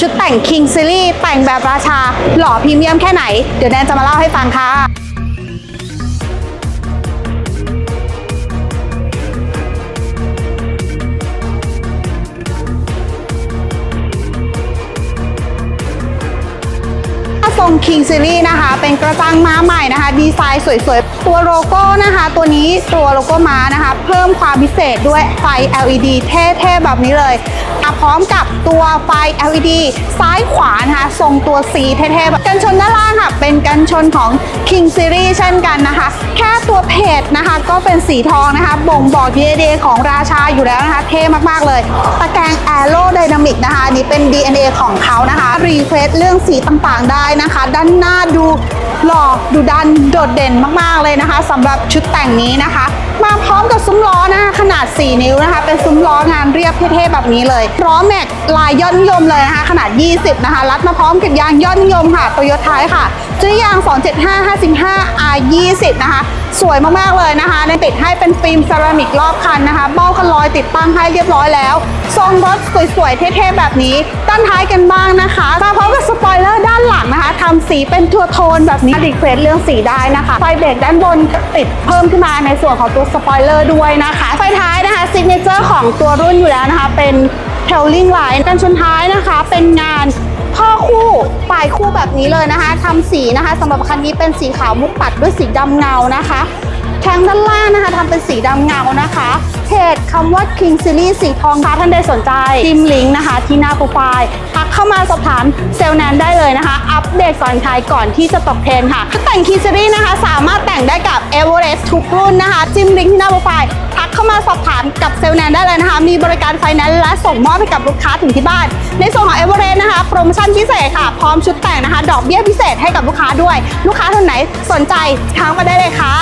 ชุดแต่ง King Series แต่งแบบราชา หล่อพรีเมียมแค่ไหน เดี๋ยวแนนจะมาเล่าให้ฟังค่ะทรง King Series นะคะ เป็นกระจังม้าใหม่นะคะ ดีไซน์สวยๆ ตัวโลโก้นะคะ ตัวนี้ตัวโลโก้ม้านะคะ เพิ่มความพิเศษด้วยไฟ LED เท่ๆแบบนี้เลยมาพร้อมกับตัวไฟ LED ซ้ายขวานะคะทรงตัว C เท่ๆแบบกันชนด้านล่างค่ะ เป็นกันชนของ King Series เช่นกันนะคะ แค่ตัวเพจนะคะ ก็เป็นสีทองนะคะ บ่งบอก DNA ของราชาอยู่แล้วนะคะ เท่มากๆเลย ตะแกรง Aero Dynamic นะคะนนี่เป็น DNA ของเขานะคะ รีเควสเรื่องสีต่างๆได้นะคะ ด้านหน้าดู หล่อดูดันโดดเด่นมากๆเลยนะคะสำหรับชุดแต่งนี้นะคะ มาพร้อมกับซุ้มล้อนะคะขนาด 4 นิ้วนะคะ เป็นซุ้มล้องานเรียบเท่ๆแบบนี้เลยล้อแม็กลายยอดนิยมเลยนะคะ ขนาด 20 นะคะ รัดมาพร้อมกับยางยอดนิยมค่ะโตโยต้าค่ะจุดยาง 275 55 R 20 นะคะ สวยมากๆเลยนะคะในติดให้เป็นฟิล์มเซรามิกรอบคันนะคะเบ้าก ติดตั้งให้เรียบร้อยแล้ว ทรงรถสวยๆ เท่ๆ แบบนี้ด้านท้ายกันบ้างนะคะมาพร้อมกับสปอยเลอร์ด้านหลังนะคะทำสีเป็นทัวโทนแบบนี้ดีเควสเรื่องสีได้นะคะไฟเบรกด้านบนติดเพิ่มขึ้นมาในส่วนของตัวสปอยเลอร์ด้วยนะคะไฟท้ายนะคะซิกเนเจอร์ของตัวรุ่นอยู่แล้วนะคะ เป็นเทลลิงไลน์กันชนท้ายนะคะ เป็นงานข้อคู่ปลายคู่แบบนี้เลยนะคะทำสีนะคะสำหรับคันนี้เป็นสีขาวมุกปัดด้วยสีดำเงานะคะ แทงด้านล่างนะคะทำเป็นสีดำเงานะคะเพจคำว่า King Series สีทองค่ะท่านใดสนใจทิมลิงก์นะคะ ที่หน้าโปรไฟล์ทักเข้ามาสอบถามเซลล์แนนได้เลยนะคะ อัปเดตก่อนใครก่อนที่จะตกเทรนค่ะถ้าแต่ง King Series นะคะ สามารถแต่งได้กับ e v e r e s t ทุกรุ่นนะคะ จิ้มลิงก์ที่หน้าโปรไฟล์ มาสอบถามกับเซลล์แนนได้เลยนะคะ มีบริการไฟแนนซ์และส่งมอบให้กับลูกค้าถึงที่บ้าน ในส่วนของเอเวอเรสต์นะคะ โปรโมชั่นพิเศษค่ะ พร้อมชุดแต่งนะคะ ดอกเบี้ยพิเศษให้กับลูกค้าด้วย ลูกค้าท่านไหนสนใจทักมาได้เลยค่ะ